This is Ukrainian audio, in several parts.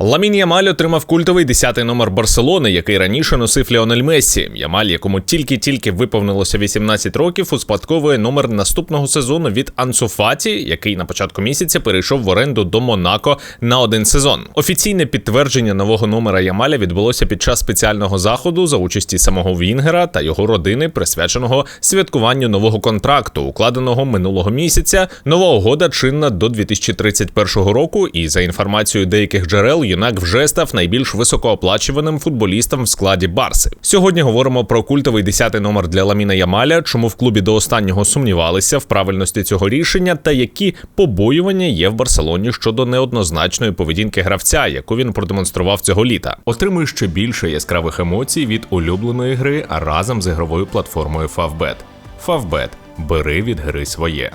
Ламін Ямаль отримав культовий 10-й номер Барселони, який раніше носив Леонель Мессі. Ямаль, якому тільки-тільки виповнилося 18 років, успадковує номер наступного сезону від Ансу Фаті, який на початку місяця перейшов в оренду до Монако на один сезон. Офіційне підтвердження нового номера Ямаля відбулося під час спеціального заходу за участі самого Вінгера та його родини, присвяченого святкуванню нового контракту, укладеного минулого місяця. Нова угода чинна до 2031 року. І за інформацією деяких джерел юнак вже став найбільш високооплачуваним футболістом в складі Барси. Сьогодні говоримо про культовий 10-й номер для Ламіна Ямаля, чому в клубі до останнього сумнівалися в правильності цього рішення, та які побоювання є в Барселоні щодо неоднозначної поведінки гравця, яку він продемонстрував цього літа. Отримує ще більше яскравих емоцій від улюбленої гри, разом з ігровою платформою Favbet. Favbet. бери від гри своє.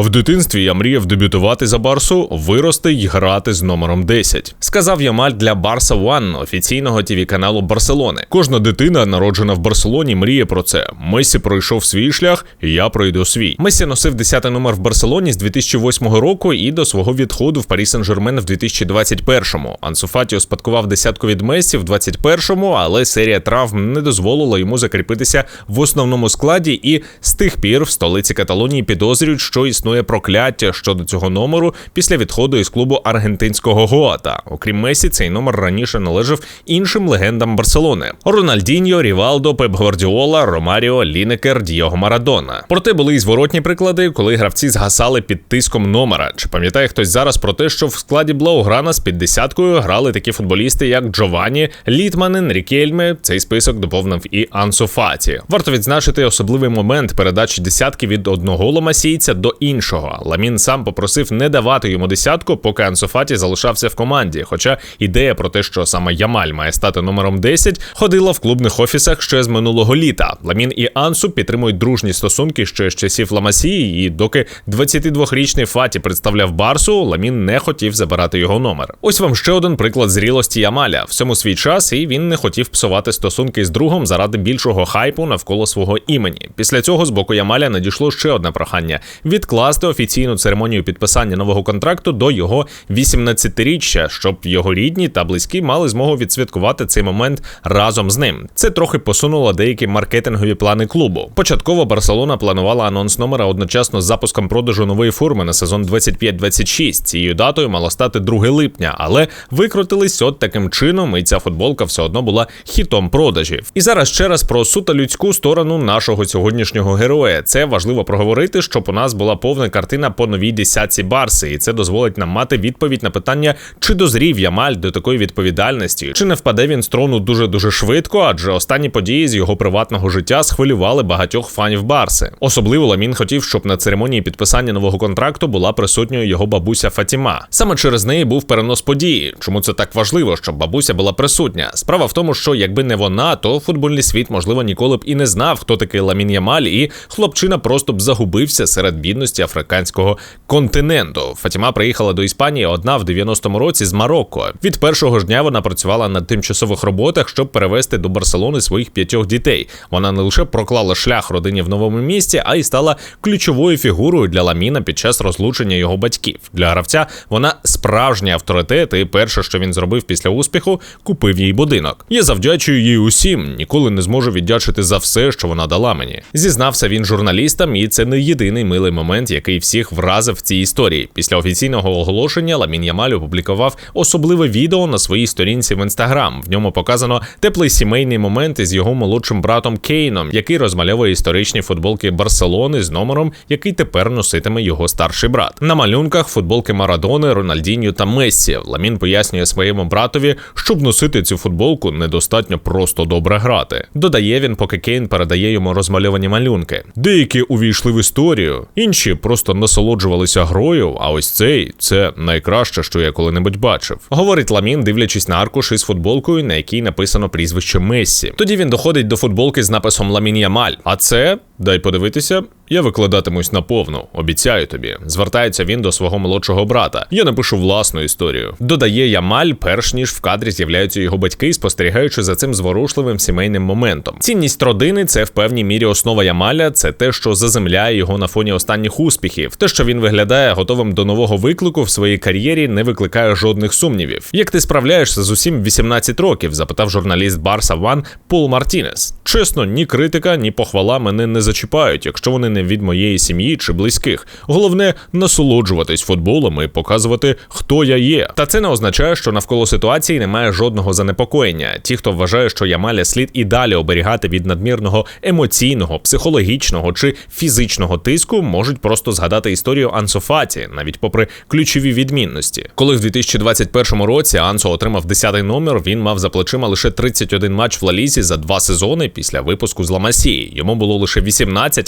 В дитинстві я мріяв дебютувати за Барсу, вирости й грати з номером 10. Сказав Ямаль для Барса One, офіційного тіві каналу Барселони. Кожна дитина, народжена в Барселоні, мріє про це. Месі пройшов свій шлях, і я пройду свій. Месі носив 10 номер в Барселоні з 2008 року і до свого відходу в Парі Сен-Жермен в 2021-му. Ансу Фаті успадкував десятку від Месі в 21-му, але серія травм не дозволила йому закріпитися в основному складі. І з тих пір в столиці Каталонії підозрюють, що існує існує прокляття щодо цього номеру після відходу із клубу аргентинського Гоата. Окрім Месі, цей номер раніше належав іншим легендам Барселони: Рональдіньо, Рівалдо, Пеп Гвардіола, Ромаріо, Лінекер, Діого Марадона. Проте були і зворотні приклади, коли гравці згасали під тиском номера. Чи пам'ятає хтось зараз про те, що в складі Блауграна з під десяткою грали такі футболісти, як Джованні, Літманен, Рікельме. Цей список доповнив і Ансо Фаті. Варто відзначити особливий момент передачі десятки від одного ломасійця до іншого іншого. Ламін сам попросив не давати йому десятку, поки Ансофаті залишався в команді. Хоча ідея про те, що саме Ямаль має стати номером 10, ходила в клубних офісах ще з минулого літа. Ламін і Ансу підтримують дружні стосунки ще з часів Ламасії, і доки 22-річний Фаті представляв Барсу, Ламін не хотів забирати його номер. Ось вам ще один приклад зрілості Ямаля. Всьому свій час, і він не хотів псувати стосунки з другом заради більшого хайпу навколо свого імені. Після цього з боку Ямаля надійшло ще одне прохання відкласти відкласти офіційну церемонію підписання нового контракту до його 18-річчя, щоб його рідні та близькі мали змогу відсвяткувати цей момент разом з ним. Це трохи посунуло деякі маркетингові плани клубу. Початково Барселона планувала анонс номера одночасно з запуском продажу нової форми на сезон 25-26. Цією датою мало стати 2 липня, але викрутились от таким чином, і ця футболка все одно була хітом продажів. І зараз ще раз про суто людську сторону нашого сьогоднішнього героя. Це важливо проговорити, щоб у нас була повна повна картина по новій десятці Барси, і це дозволить нам мати відповідь на питання, чи дозрів Ямаль до такої відповідальності, чи не впаде він з трону дуже дуже швидко, адже останні події з його приватного життя схвилювали багатьох фанів Барси. Особливо Ламін хотів, щоб на церемонії підписання нового контракту була присутньою його бабуся Фатіма. Саме через неї був перенос події. Чому це так важливо, щоб бабуся була присутня? Справа в тому, що якби не вона, то футбольний світ можливо ніколи б і не знав, хто такий Ламін Ямаль, і хлопчина просто б загубився серед бідності африканського континенту. Фатіма приїхала до Іспанії одна в 90-му році з Марокко. Від першого ж дня вона працювала на тимчасових роботах, щоб перевести до Барселони своїх п'ятьох дітей. Вона не лише проклала шлях родині в новому місті, а й стала ключовою фігурою для Ламіна під час розлучення його батьків. Для гравця вона справжній авторитет, і перше, що він зробив після успіху, купив їй будинок. Я завдячую їй усім, ніколи не зможу віддячити за все, що вона дала мені. Зізнався він журналістам, і це не єдиний милий момент, який всіх вразив в цій історії. Після офіційного оголошення Ламін Ямаль опублікував особливе відео на своїй сторінці в інстаграм. В ньому показано теплий сімейний момент із його молодшим братом Кейном, який розмальовує історичні футболки Барселони з номером, який тепер носитиме його старший брат. На малюнках футболки Марадони, Рональдіньо та Мессі. Ламін пояснює своєму братові, щоб носити цю футболку, недостатньо просто добре грати. Додає він, поки Кейн передає йому розмальовані малюнки. Деякі увійшли в історію, інші просто насолоджувалися грою. А ось цей це найкраще, що я коли-небудь бачив. Говорить Ламін, дивлячись на аркуш із футболкою, на якій написано прізвище Мессі. Тоді він доходить до футболки з написом Ламін Ямаль. А це Дай подивитися. Я викладатимусь наповну, обіцяю тобі. Звертається він до свого молодшого брата. Я напишу власну історію. Додає Ямаль, перш ніж в кадрі з'являються його батьки, спостерігаючи за цим зворушливим сімейним моментом. Цінність родини це в певній мірі основа Ямаля. Це те, що заземляє його на фоні останніх успіхів. Те, що він виглядає готовим до нового виклику в своїй кар'єрі, не викликає жодних сумнівів. Як ти справляєшся з усім 18 років? запитав журналіст Барса Ван Пол Мартінес. Чесно, ні критика, ні похвала мене не зачіпають, якщо вони не від моєї сім'ї чи близьких. Головне насолоджуватись футболом і показувати, хто я є. Та це не означає, що навколо ситуації немає жодного занепокоєння. Ті, хто вважає, що Ямаля слід і далі оберігати від надмірного емоційного, психологічного чи фізичного тиску, можуть просто згадати історію Ансофаті, навіть попри ключові відмінності. Коли в 2021 році Ансо отримав 10-й номер, він мав за плечима лише 31 матч в Лалізі за два сезони після випуску з Ламасії. Йому було лише 18,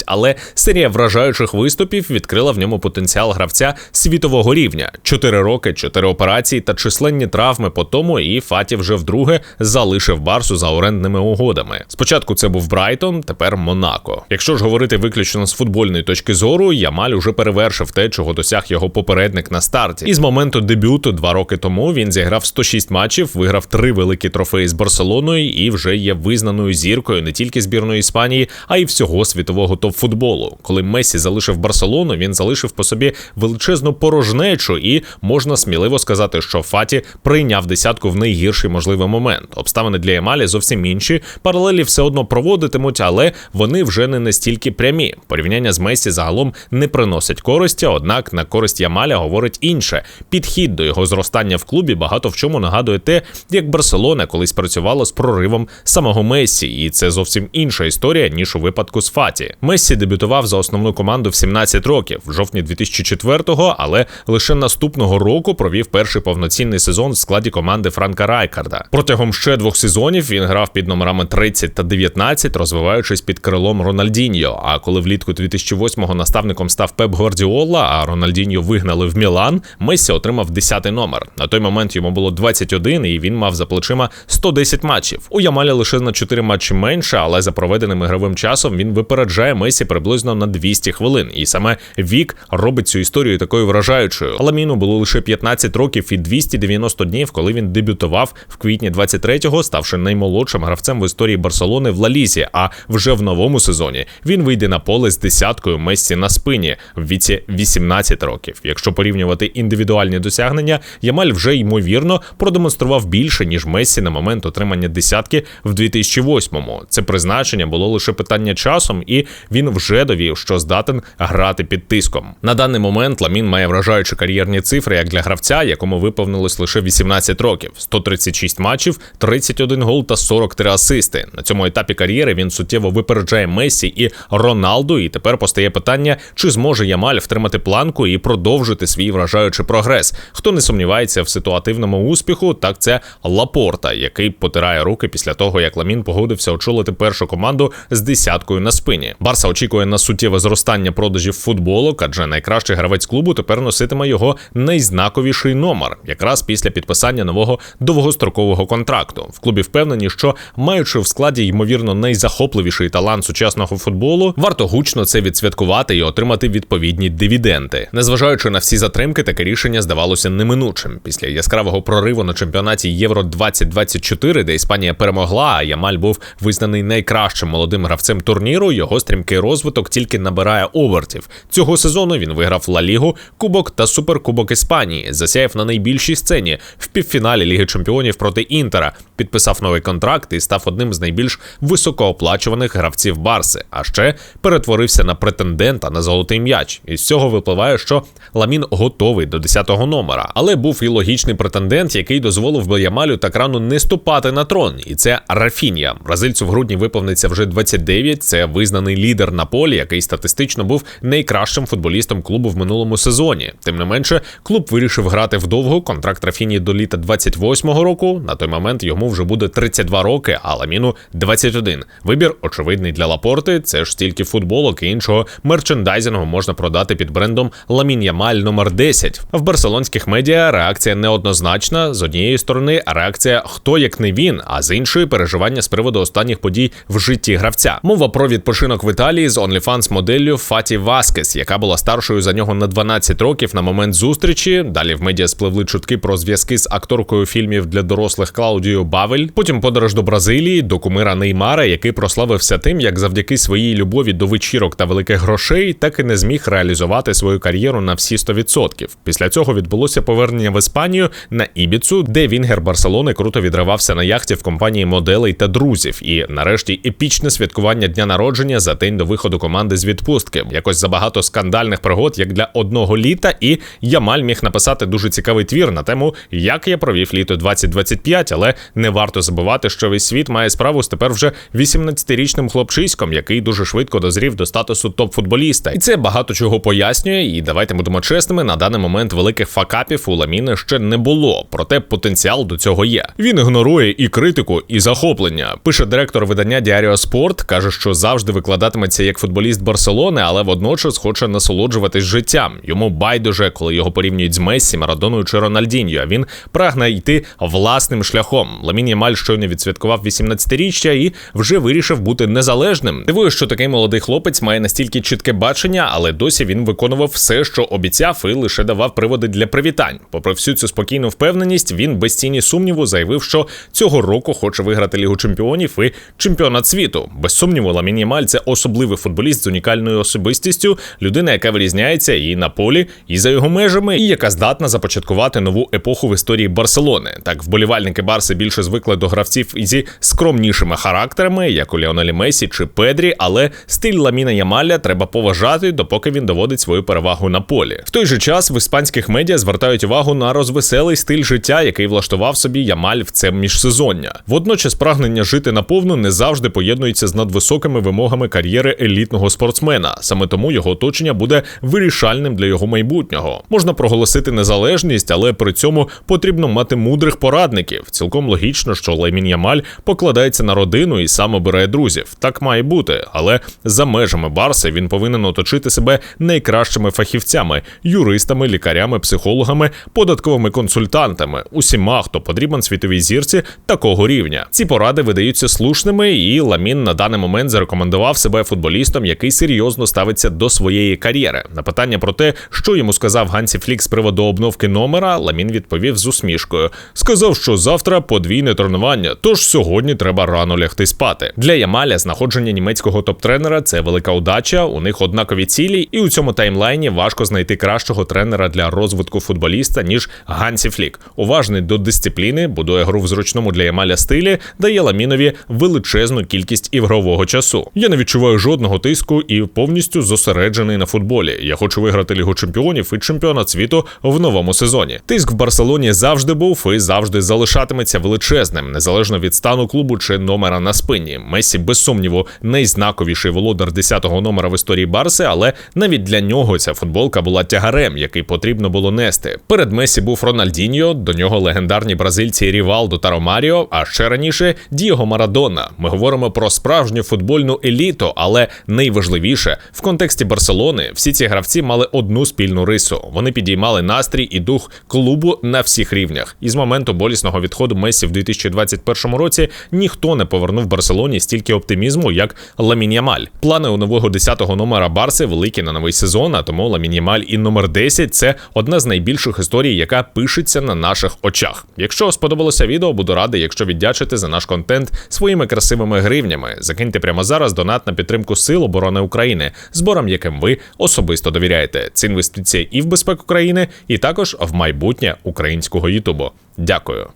але серія вражаючих виступів відкрила в ньому потенціал гравця світового рівня: 4 роки, 4 операції та численні травми по тому, і Фаті вже вдруге залишив Барсу за орендними угодами. Спочатку це був Брайтон, тепер Монако. Якщо ж говорити виключно з футбольної точки зору, Ямаль уже перевершив те, чого досяг його попередник на старті. І з моменту дебюту два роки тому він зіграв 106 матчів, виграв три великі трофеї з Барселоною і вже є визнаною зіркою не тільки збірної Іспанії, а й всього світового топ-футболу. Коли Месі залишив Барселону, він залишив по собі величезну порожнечу, і можна сміливо сказати, що Фаті прийняв десятку в найгірший можливий момент. Обставини для Ямалі зовсім інші. Паралелі все одно проводитимуть, але вони вже не настільки прямі. Порівняння з Месі загалом не приносить користі, однак на користь Ямаля говорить інше. Підхід до його зростання в клубі багато в чому нагадує те, як Барселона колись працювала з проривом самого Месі, і це зовсім інша історія ніж у випадку з Фаті. Месі дебютував за основну команду в 17 років, в жовтні 2004-го, але лише наступного року провів перший повноцінний сезон в складі команди Франка Райкарда. Протягом ще двох сезонів він грав під номерами 30 та 19, розвиваючись під крилом Рональдіньо. А коли влітку 2008-го наставником став Пеп Гвардіола, а Рональдіньо вигнали в Мілан, Месі отримав 10-й номер. На той момент йому було 21, і він мав за плечима 110 матчів. У Ямаля лише на 4 матчі менше, але за проведеним ігровим часом він випереджає Месі приблизно на 200 хвилин. І саме вік робить цю історію такою вражаючою. Ламіну було лише 15 років і 290 днів, коли він дебютував в квітні 23-го, ставши наймолодшим гравцем в історії Барселони в Лалізі. А вже в новому сезоні він вийде на поле з десяткою Мессі на спині в віці 18 років. Якщо порівнювати індивідуальні досягнення, Ямаль вже ймовірно продемонстрував більше ніж Мессі на момент отримання десятки в 2008-му. Це призначення було лише питання часом, і він вже довів, що здатен грати під тиском. На даний момент Ламін має вражаючі кар'єрні цифри як для гравця, якому виповнилось лише 18 років, 136 матчів, 31 гол та 43 асисти. На цьому етапі кар'єри він суттєво випереджає Месі і Роналду. І тепер постає питання, чи зможе Ямаль втримати планку і продовжити свій вражаючий прогрес. Хто не сумнівається в ситуативному успіху, так це Лапорта, який потирає руки після того, як Ламін погодився очолити першу команду з десяткою на спині. Барса очікує на суттєве зростання продажів футболок, адже найкращий гравець клубу тепер носитиме його найзнаковіший номер, якраз після підписання нового довгострокового контракту. В клубі впевнені, що маючи в складі ймовірно найзахопливіший талант сучасного футболу, варто гучно це відсвяткувати і отримати відповідні дивіденди. Незважаючи на всі затримки, таке рішення здавалося неминучим. Після яскравого прориву на чемпіонаті Євро 2024 де Іспанія перемогла, а Ямаль був визнаний найкращим молодим гравцем турніру. Його стрімкий розвиток тільки набирає обертів. Цього сезону він виграв Ла Лігу, Кубок та Суперкубок Іспанії. Засяяв на найбільшій сцені в півфіналі Ліги Чемпіонів проти Інтера. Підписав новий контракт і став одним з найбільш високооплачуваних гравців Барси. А ще перетворився на претендента на золотий м'яч. Із цього випливає, що Ламін готовий до 10-го номера, але був і логічний претендент, який дозволив би Ямалю так рано не ступати на трон. І це Рафінія. Бразильцю в грудні виповниться вже 29. Це визнаний лідер на полі, який статистично був найкращим футболістом клубу в минулому сезоні. Тим не менше, клуб вирішив грати вдовго. Контракт Рафіні до літа 28-го року. На той момент йому вже буде 32 роки, а Ламіну 21. Вибір очевидний для Лапорти. Це ж стільки футболок і іншого мерчендайзингу можна продати під брендом Ламін Ямаль номер 10. В барселонських медіа реакція неоднозначна. З однієї сторони, реакція хто як не він, а з іншої переживання з приводу останніх подій в житті гравця. Мова про відпочинок стосунок в Італії з OnlyFans моделлю Фаті Васкес, яка була старшою за нього на 12 років на момент зустрічі. Далі в медіа спливли чутки про зв'язки з акторкою фільмів для дорослих Клаудією Бавель. Потім подорож до Бразилії, до кумира Неймара, який прославився тим, як завдяки своїй любові до вечірок та великих грошей, так і не зміг реалізувати свою кар'єру на всі 100%. Після цього відбулося повернення в Іспанію на Ібіцу, де Вінгер Барселони круто відривався на яхті в компанії моделей та друзів. І нарешті епічне святкування дня народження за день до виходу команди з відпустки. Якось забагато скандальних пригод, як для одного літа, і Ямаль міг написати дуже цікавий твір на тему, як я провів літо 2025, але не варто забувати, що весь світ має справу з тепер вже 18-річним хлопчиськом, який дуже швидко дозрів до статусу топ-футболіста. І це багато чого пояснює. І давайте будемо чесними, на даний момент великих факапів у Ламіни ще не було, проте потенціал до цього є. Він ігнорує і критику, і захоплення. Пише директор видання Діаріо Спорт, каже, що завжди викладатиметься як футболіст Барселони, але водночас хоче насолоджуватись життям. Йому байдуже, коли його порівнюють з Мессі, Марадоною чи Рональдіньо. А він прагне йти власним шляхом. Ламін Ямаль щойно відсвяткував 18-річчя і вже вирішив бути незалежним. Дивує, що такий молодий хлопець має настільки чітке бачення, але досі він виконував все, що обіцяв, і лише давав приводи для привітань. Попри всю цю спокійну впевненість, він без тіні сумніву заявив, що цього року хоче виграти Лігу чемпіонів і чемпіонат світу. Без сумніву, Ламін Ямаль – це особливий футболіст з унікальною особистістю, людина, яка вирізняється і на полі, і за його межами, і яка здатна започаткувати нову епоху в історії Барселони. Так, вболівальники Барси більше звикли до гравців зі скромнішими характерами, як у Леонелі Месі чи Педрі, але стиль Ламіна Ямаля треба поважати, допоки він доводить свою перевагу на полі. В той же час в іспанських медіа звертають увагу на розвеселий стиль життя, який влаштував собі Ямаль в це міжсезоння. Водночас прагнення жити наповну не завжди поєднується з надвисокими вимогами кар'єри елітного спортсмена. Саме тому його оточення буде вирішальним для його майбутнього. Можна проголосити незалежність, але при цьому потрібно мати мудрих порадників. Цілком логічно, що Лемін Ямаль покладається на родину і сам обирає друзів. Так має бути, але за межами Барси він повинен оточити себе найкращими фахівцями, юристами, лікарями, психологами, податковими консультантами, усіма, хто потрібен світовій зірці такого рівня. Ці поради видаються слушними, і Ламін на даний момент зарекомендував себе футболістом, який серйозно ставиться до своєї кар'єри. На питання про те, що йому сказав Гансі Флік з приводу обновки номера, Ламін відповів з усмішкою. Сказав, що завтра подвійне тренування, тож сьогодні треба рано лягти спати. Для Ямаля знаходження німецького топ-тренера це велика удача. У них однакові цілі, і у цьому таймлайні важко знайти кращого тренера для розвитку футболіста ніж Гансі Флік. Уважний до дисципліни, будує гру в зручному для Ямаля стилі, дає Ламінові величезну кількість ігрового часу. Я не відчуваю жодного тиску і повністю зосереджений на футболі. Я хочу виграти Лігу чемпіонів і чемпіонат світу в новому сезоні. Тиск в Барселоні завжди був і завжди залишатиметься величезним, незалежно від стану клубу чи номера на спині. Месі, без сумніву, найзнаковіший володар 10-го номера в історії Барси, але навіть для нього ця футболка була тягарем, який потрібно було нести. Перед Месі був Рональдіньо, до нього легендарні бразильці Рівалдо та Ромаріо, а ще раніше Дієго Марадона. Ми говоримо про справжню футбольну еліту, але найважливіше в контексті Барселони всі ці гравці мали одну спільну рису. Вони підіймали настрій і дух клубу на всіх рівнях. І з моменту болісного відходу Месі в 2021 році ніхто не повернув Барселоні стільки оптимізму, як Ламін Ямаль. Плани у нового 10-го номера Барси великі на новий сезон. А тому Ламін Ямаль і номер 10 – це одна з найбільших історій, яка пишеться на наших очах. Якщо сподобалося відео, буду радий, якщо віддячите за наш контент своїми красивими гривнями. Закиньте прямо зараз донат на підтримку Сил оборони України, зборам яким ви особисто довіряєте. Це інвестиція і в безпеку країни, і також в майбутнє українського Ютубу. Дякую.